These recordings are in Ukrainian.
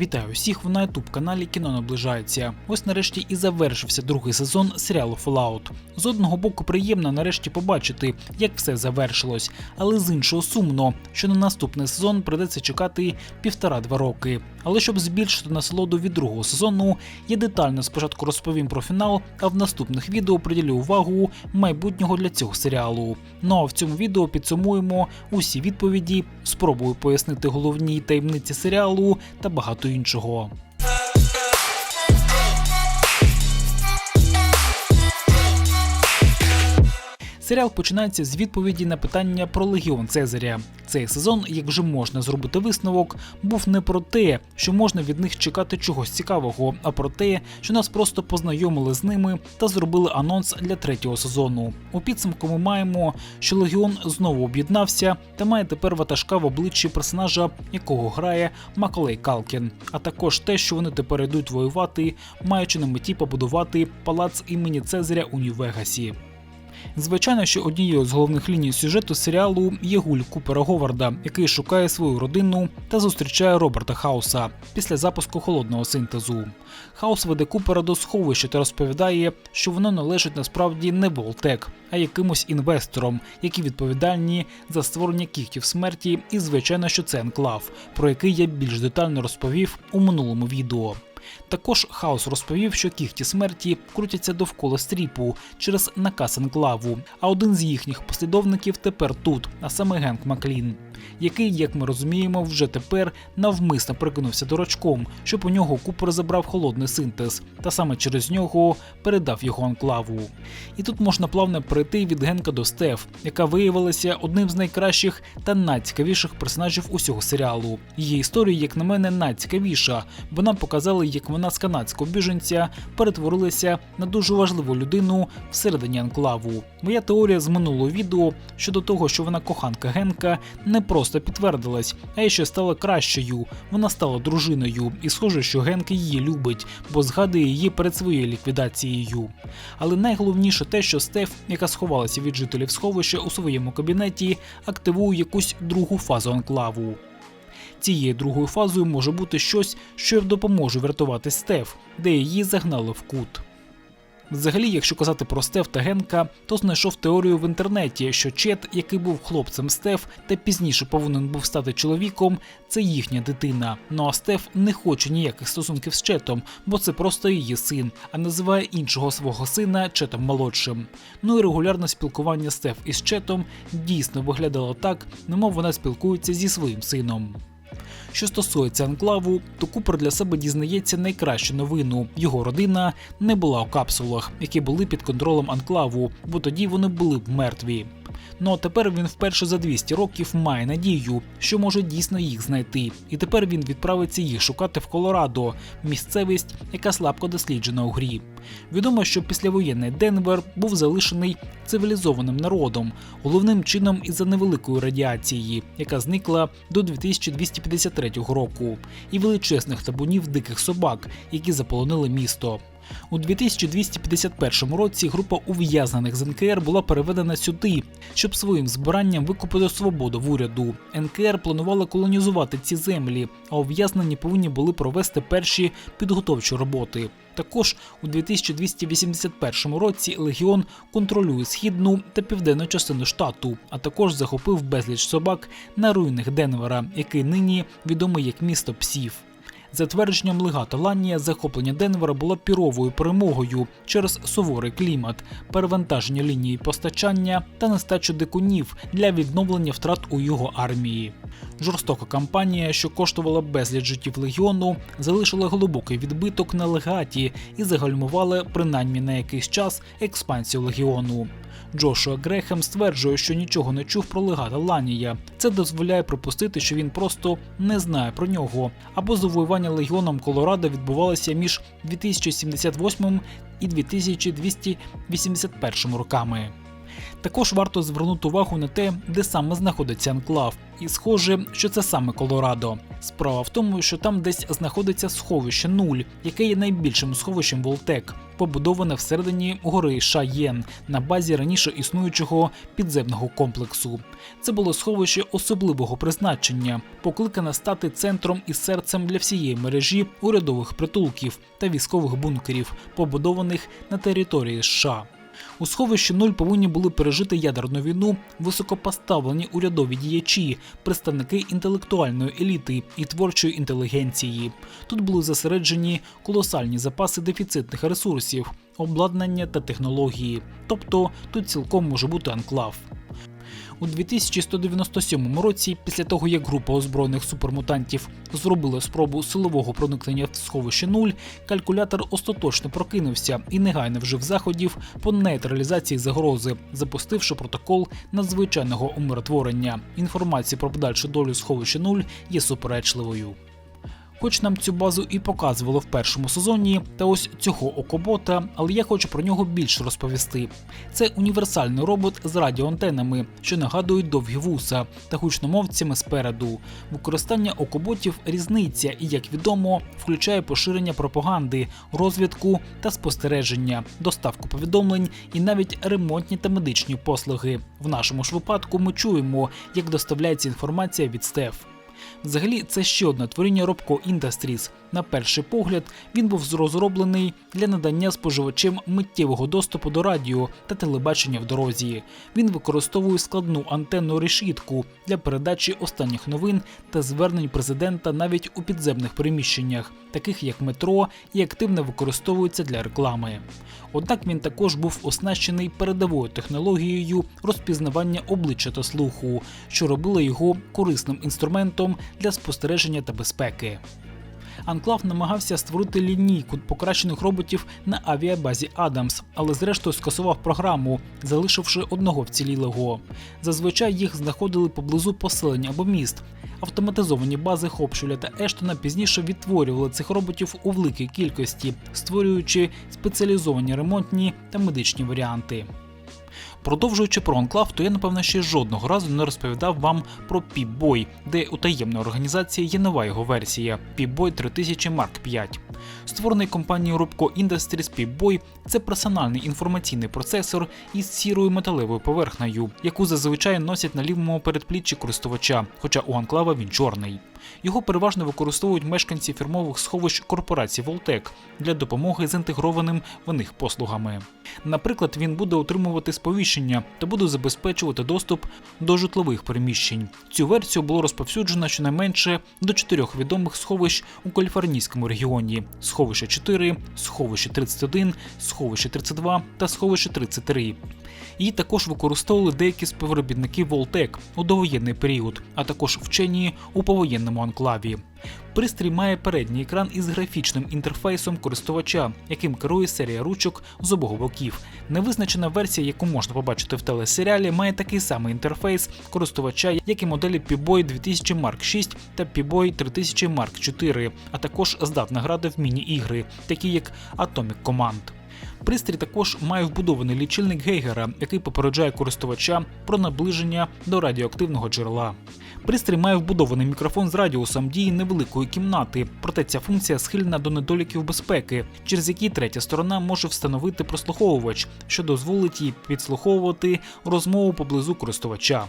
Вітаю усіх на ютуб каналі Кіно наближається. Ось нарешті і завершився другий сезон серіалу Fallout. З одного боку, приємно нарешті побачити, як все завершилось, але з іншого сумно, що на наступний сезон придеться чекати півтора-два роки. Але щоб збільшити насолоду від другого сезону, я детально спочатку розповім про фінал, а в наступних відео приділю увагу майбутнього для цього серіалу. Ну а в цьому відео підсумуємо усі відповіді, спробую пояснити головні таємниці серіалу та багато іншого. Серіал починається з відповіді на питання про легіон Цезаря. Цей сезон, як вже можна зробити висновок, був не про те, що можна від них чекати чогось цікавого, а про те, що нас просто познайомили з ними та зробили анонс для третього сезону. У підсумку ми маємо, що легіон знову об'єднався та має тепер ватажка в обличчі персонажа, якого грає Маколей Калкін, а також те, що вони тепер йдуть воювати, маючи на меті побудувати палац імені Цезаря у Нью-Вегасі. Звичайно, що однією з головних ліній сюжету серіалу є гуль Купера Говарда, який шукає свою родину та зустрічає Роберта Хауса після запуску холодного синтезу. Хаус веде Купера до сховища та розповідає, що воно належить насправді не Волтек, а якимось інвесторам, які відповідальні за створення кігтів смерті, і звичайно, що це енклав, про який я більш детально розповів у минулому відео. Також Хаус розповів, що кігті смерті крутяться довкола стріпу через наказ енклаву, а один з їхніх послідовників тепер тут, а саме Генк Маклін, який, як ми розуміємо, вже тепер навмисно прикинувся дурачком, щоб у нього Купер забрав холодний синтез, та саме через нього передав його анклаву. І тут можна плавно перейти від Генка до Стеф, яка виявилася одним з найкращих та найцікавіших персонажів усього серіалу. Її історія, як на мене, найцікавіша, бо нам показали, як вона з канадського біженця перетворилася на дуже важливу людину всередині анклаву. Моя теорія з минулого відео щодо того, що вона коханка Генка, не просто підтвердилась, а й ще стала кращою. Вона стала дружиною, і схоже, що Генк її любить, бо згадує її перед своєю ліквідацією. Але найголовніше те, що Стеф, яка сховалася від жителів сховища у своєму кабінеті, активує якусь другу фазу анклаву. Цією другою фазою може бути щось, що допоможе врятувати Стеф, де її загнали в кут. Взагалі, якщо казати про Стеф та Генка, то знайшов теорію в інтернеті, що Чет, який був хлопцем Стеф та пізніше повинен був стати чоловіком, це їхня дитина. Ну а Стеф не хоче ніяких стосунків з Четом, бо це просто її син, а називає іншого свого сина Четом молодшим. Ну і регулярне спілкування Стеф із Четом дійсно виглядало так, немов вона спілкується зі своїм сином. Що стосується анклаву, то Купер для себе дізнається найкращу новину: його родина не була у капсулах, які були під контролем анклаву, бо тоді вони були б мертві. Ну а тепер він вперше за 200 років має надію, що може дійсно їх знайти, і тепер він відправиться їх шукати в Колорадо, місцевість, яка слабко досліджена у грі. Відомо, що післявоєнний Денвер був залишений цивілізованим народом, головним чином із-за невеликої радіації, яка зникла до 2253 року, і величезних табунів диких собак, які заполонили місто. У 2251 році група ув'язнених з НКР була переведена сюди, щоб своїм збиранням викупити свободу в уряду. НКР планувала колонізувати ці землі, а ув'язнені повинні були провести перші підготовчі роботи. Також у 2281 році Легіон контролює східну та південну частину штату, а також захопив безліч собак на руїнах Денвера, який нині відомий як місто псів. За твердженням легата Ланія, захоплення Денвера було піровою перемогою через суворий клімат, перевантаження лінії постачання та нестачу дикунів для відновлення втрат у його армії. Жорстока кампанія, що коштувала безліч життів легіону, залишила глибокий відбиток на легаті і загальмувала принаймні на якийсь час експансію легіону. Джошуа Грехем стверджує, що нічого не чув про легата Ланія. Це дозволяє припустити, що він просто не знає про нього. Або завоювання легіоном Колорадо відбувалося між 2078 і 2281 роками. Також варто звернути увагу на те, де саме знаходиться анклав, і схоже, що це саме Колорадо. Справа в тому, що там десь знаходиться сховище нуль, яке є найбільшим сховищем Волтек, побудоване всередині гори Шаєн на базі раніше існуючого підземного комплексу. Це було сховище особливого призначення, покликане стати центром і серцем для всієї мережі урядових притулків та військових бункерів, побудованих на території США. У сховищі нуль повинні були пережити ядерну війну високопоставлені урядові діячі, представники інтелектуальної еліти і творчої інтелігенції. Тут були зосереджені колосальні запаси дефіцитних ресурсів, обладнання та технології. Тобто тут цілком може бути анклав. У 2197 році, після того як група озброєних супермутантів зробила спробу силового проникнення в сховище нуль, калькулятор остаточно прокинувся і негайно вжив заходів по нейтралізації загрози, запустивши протокол надзвичайного умиротворення. Інформація про подальшу долю сховища нуль є суперечливою. Хоч нам цю базу і показували в першому сезоні, та ось цього окобота, але я хочу про нього більше розповісти. Це універсальний робот з радіоантенами, що нагадують довгі вуса та гучномовцями спереду. Використання окоботів різниця і, як відомо, включає поширення пропаганди, розвідку та спостереження, доставку повідомлень і навіть ремонтні та медичні послуги. В нашому ж випадку ми чуємо, як доставляється інформація від СТЕФ. Взагалі, це ще одне творіння Робко Industries. На перший погляд, він був розроблений для надання споживачам миттєвого доступу до радіо та телебачення в дорозі. Він використовує складну антенну решітку для передачі останніх новин та звернень президента навіть у підземних приміщеннях, таких як метро, і активно використовується для реклами. Однак він також був оснащений передовою технологією розпізнавання обличчя та слуху, що робило його корисним інструментом для спостереження та безпеки. Анклав намагався створити лінійку покращених роботів на авіабазі Адамс, але зрештою скасував програму, залишивши одного вцілілого. Зазвичай їх знаходили поблизу поселення або міст. Автоматизовані бази Хопшуля та Ештона пізніше відтворювали цих роботів у великій кількості, створюючи спеціалізовані ремонтні та медичні варіанти. Продовжуючи про анклав, то я напевно ще жодного разу не розповідав вам про Pip-Boy, де у таємної організації є нова його версія Pip-Boy 3000 Mark 5. Створений компанією Rubco Industries Pip-Boy – це персональний інформаційний процесор із сірою металевою поверхнею, яку зазвичай носять на лівому передпліччі користувача, хоча у анклава він чорний. Його переважно використовують мешканці фірмових сховищ корпорації Волтек для допомоги з інтегрованим в них послугами. Наприклад, він буде отримувати сповіщення та буде забезпечувати доступ до житлових приміщень. Цю версію було розповсюджено щонайменше до чотирьох відомих сховищ у каліфорнійському регіоні: сховище 4, сховище 31, сховище 32 та сховище 33. Її також використовували деякі співробітники Волтек у довоєнний період, а також вчені у повоєнному анклаві. Пристрій має передній екран із графічним інтерфейсом користувача, яким керує серія ручок з обох боків. Невизначена версія, яку можна побачити в телесеріалі, має такий самий інтерфейс користувача, як і моделі P-Boy 2000 Mark 6 та P-Boy 3000 Mark 4, а також здатна грати в міні-ігри, такі як Atomic Command. Пристрій також має вбудований лічильник Гейгера, який попереджає користувача про наближення до радіоактивного джерела. Пристрій має вбудований мікрофон з радіусом дії невеликої кімнати, проте ця функція схильна до недоліків безпеки, через які третя сторона може встановити прослуховувач, що дозволить їй підслуховувати розмову поблизу користувача.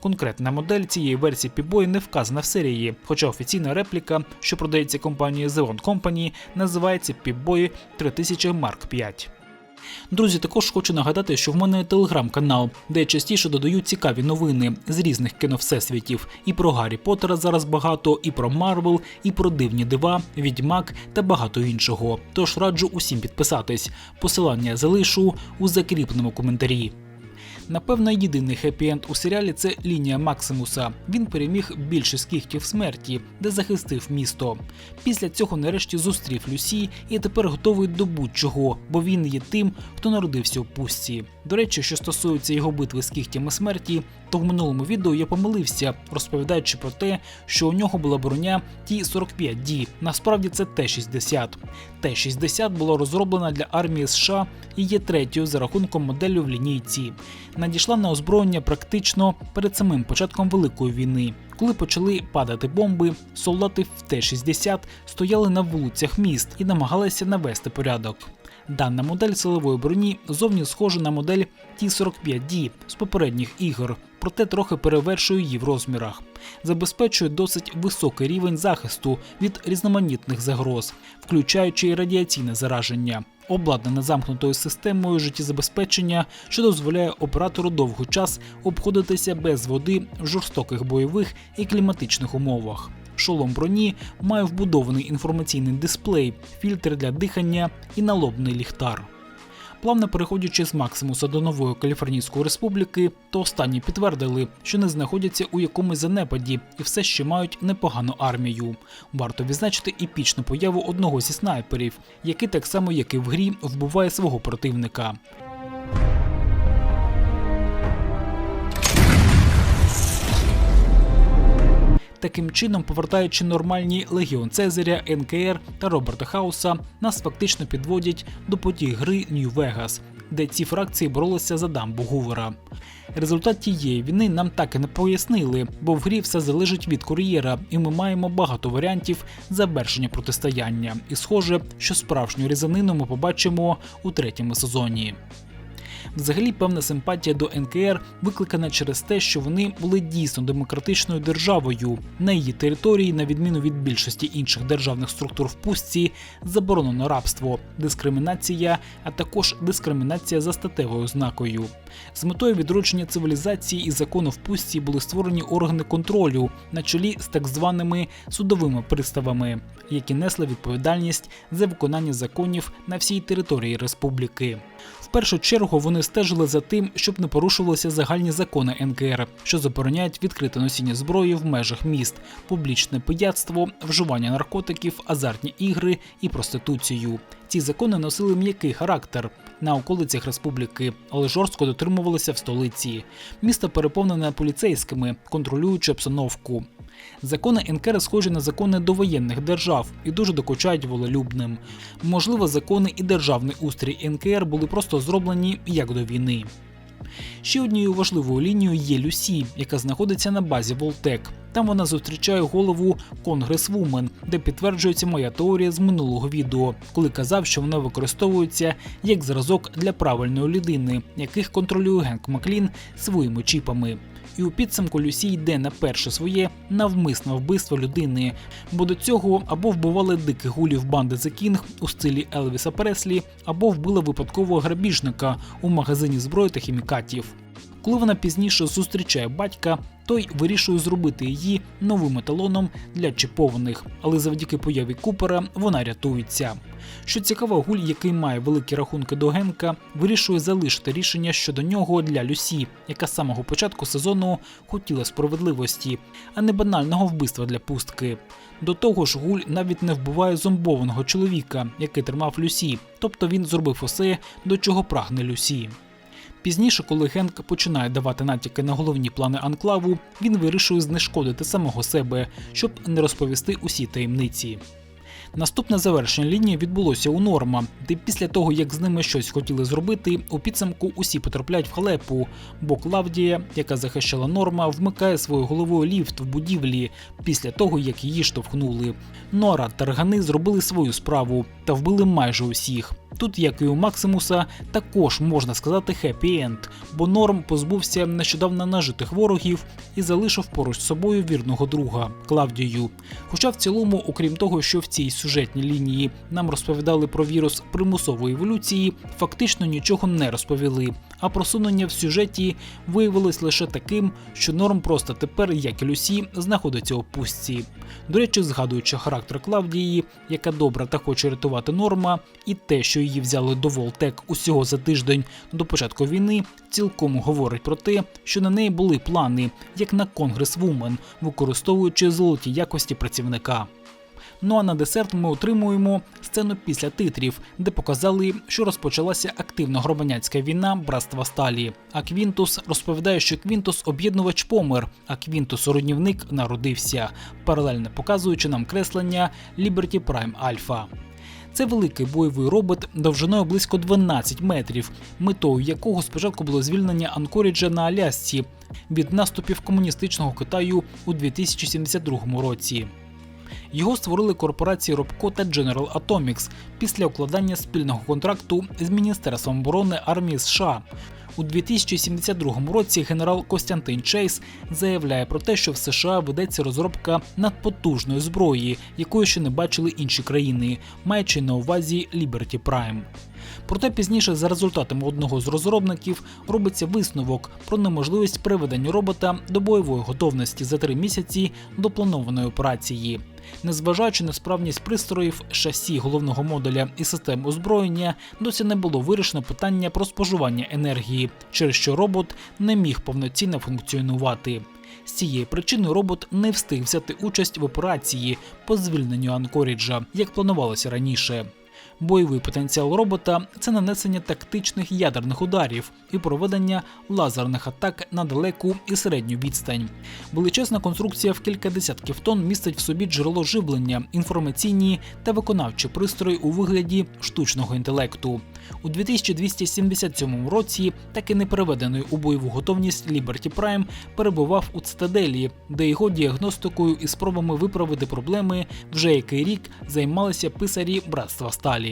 Конкретна модель цієї версії P-Boy не вказана в серії, хоча офіційна репліка, що продається компанією One Company, називається P-Boy 3000 Mark 5. Друзі, також хочу нагадати, що в мене телеграм-канал, де я частіше додаю цікаві новини з різних кіновсесвітів. І про Гаррі Поттера зараз багато, і про Марвел, і про дивні дива, відьмак та багато іншого. Тож раджу усім підписатись. Посилання залишу у закріпленому коментарі. Напевно, єдиний хеппі-енд у серіалі це лінія Максимуса. Він переміг більшість кіхтів смерті, де захистив місто. Після цього нарешті зустрів Люсі і тепер готовий до будь-чого, бо він є тим, хто народився у пустці. До речі, що стосується його битви з кігтями смерті, то в минулому відео я помилився, розповідаючи про те, що у нього була броня Ті-45D. Насправді це Т-60. Т-60 була розроблена для армії США і є третьою за рахунком моделлю в лінійці. Надійшла на озброєння практично перед самим початком Великої війни. Коли почали падати бомби, солдати в Т-60 стояли на вулицях міст і намагалися навести порядок. Дана модель силової броні зовні схожа на модель Т-45D з попередніх ігор, проте трохи перевершує її в розмірах. Забезпечує досить високий рівень захисту від різноманітних загроз, включаючи і радіаційне зараження. Обладнана замкнутою системою життєзабезпечення, що дозволяє оператору довгий час обходитися без води в жорстоких бойових і кліматичних умовах. Шолом броні має вбудований інформаційний дисплей, фільтр для дихання і налобний ліхтар. Плавно переходячи з Максимуса до нової Каліфорнійської республіки, то останні підтвердили, що не знаходяться у якомусь занепаді і все ще мають непогану армію. Варто відзначити епічну появу одного зі снайперів, який так само, як і в грі, вбиває свого противника. Таким чином, повертаючи нормальні Легіон Цезаря, НКР та Роберта Хауса, нас фактично підводять до подій гри Нью-Вегас, де ці фракції боролися за дамбу Гувера. Результат тієї війни нам так і не пояснили, бо в грі все залежить від кур'єра, і ми маємо багато варіантів завершення протистояння. І схоже, що справжню різанину ми побачимо у третьому сезоні. Взагалі, певна симпатія до НКР викликана через те, що вони були дійсно демократичною державою. На її території, на відміну від більшості інших державних структур в пустці, заборонено рабство, дискримінація, а також дискримінація за статевою ознакою. З метою відродження цивілізації і закону в пустці були створені органи контролю на чолі з так званими судовими приставами, які несли відповідальність за виконання законів на всій території республіки. Першу чергу вони стежили за тим, щоб не порушувалися загальні закони НКР, що забороняють відкрите носіння зброї в межах міст, публічне пияцтво, вживання наркотиків, азартні ігри і проституцію. Ці закони носили м'який характер на околицях республіки, але жорстко дотримувалися в столиці. Місто переповнене поліцейськими, контролюючи обстановку. Закони НКР схожі на закони довоєнних держав і дуже докучають волелюбним. Можливо, закони і державний устрій НКР були просто зроблені як до війни. Ще однією важливою лінією є Люсі, яка знаходиться на базі Волтек. Там вона зустрічає голову Конгресвумен, де підтверджується моя теорія з минулого відео, коли казав, що вона використовується як зразок для правильної людини, яких контролює Генк Маклін своїми чіпами. І у підсумку Люсі йде на перше своє навмисне вбивство людини, бо до цього або вбивали диких гулів банди The King у стилі Елвіса Преслі, або вбили випадкового грабіжника у магазині зброї та хімікатів. Коли вона пізніше зустрічає батька, той вирішує зробити її новим еталоном для чіпованих, але завдяки появі Купера вона рятується. Що цікаво, гуль, який має великі рахунки до Генка, вирішує залишити рішення щодо нього для Люсі, яка з самого початку сезону хотіла справедливості, а не банального вбивства для пустки. До того ж, гуль навіть не вбиває зомбованого чоловіка, який тримав Люсі, тобто він зробив усе, до чого прагне Люсі. Пізніше, коли Генк починає давати натяки на головні плани анклаву, він вирішує знешкодити самого себе, щоб не розповісти усі таємниці. Наступне завершення лінії відбулося у Норма, де після того, як з ними щось хотіли зробити, у підсумку усі потрапляють в халепу, бо Клавдія, яка захищала Норма, вмикає свою головою ліфт в будівлі після того, як її штовхнули. Нора та Ргани зробили свою справу та вбили майже усіх. Тут, як і у Максимуса, також можна сказати хеппі-енд, бо Норм позбувся нещодавно нажитих ворогів і залишив поруч з собою вірного друга Клавдію. Хоча в цілому, окрім того, що в цій сюжетній лінії нам розповідали про вірус примусової еволюції, фактично нічого не розповіли. А просунення в сюжеті виявилось лише таким, що норм просто тепер, як і Люсі, знаходиться у пустці. До речі, згадуючи характер Клавдії, яка добра та хоче рятувати норма, і те, що її взяли до Волтек усього за тиждень до початку війни, цілком говорить про те, що на неї були плани, як на Конгресвумен, використовуючи золоті якості працівника. Ну а на десерт ми отримуємо сцену після титрів, де показали, що розпочалася активна громадянська війна братства Сталі. А Квінтус розповідає, що Квінтус об'єднувач помер, а Квінтус руйнівник народився, паралельно показуючи нам креслення Liberty Prime Alpha. Це великий бойовий робот довжиною близько 12 метрів, метою якого спочатку було звільнення Анкоріджа на Алясці від наступів комуністичного Китаю у 2072 році. Його створили корпорації Робко та General Atomics після укладання спільного контракту з Міністерством оборони армії США. У 2072 році генерал Костянтин Чейс заявляє про те, що в США ведеться розробка надпотужної зброї, якої ще не бачили інші країни, маючи на увазі Ліберті Prime. Проте пізніше, за результатами одного з розробників, робиться висновок про неможливість приведення робота до бойової готовності за три місяці до планованої операції. Незважаючи на справність пристроїв, шасі головного модуля і систем озброєння, досі не було вирішено питання про споживання енергії, через що робот не міг повноцінно функціонувати. З цієї причини робот не встиг взяти участь в операції по звільненню Анкоріджа, як планувалося раніше. Бойовий потенціал робота це нанесення тактичних ядерних ударів і проведення лазерних атак на далеку і середню відстань. Величезна конструкція в кілька десятків тонн містить в собі джерело живлення, інформаційні та виконавчі пристрої у вигляді штучного інтелекту. У 2277 році, так і не переведений у бойову готовність Liberty Prime перебував у цитаделі, де його діагностикою і спробами виправити проблеми вже який рік займалися писарі братства Сталі.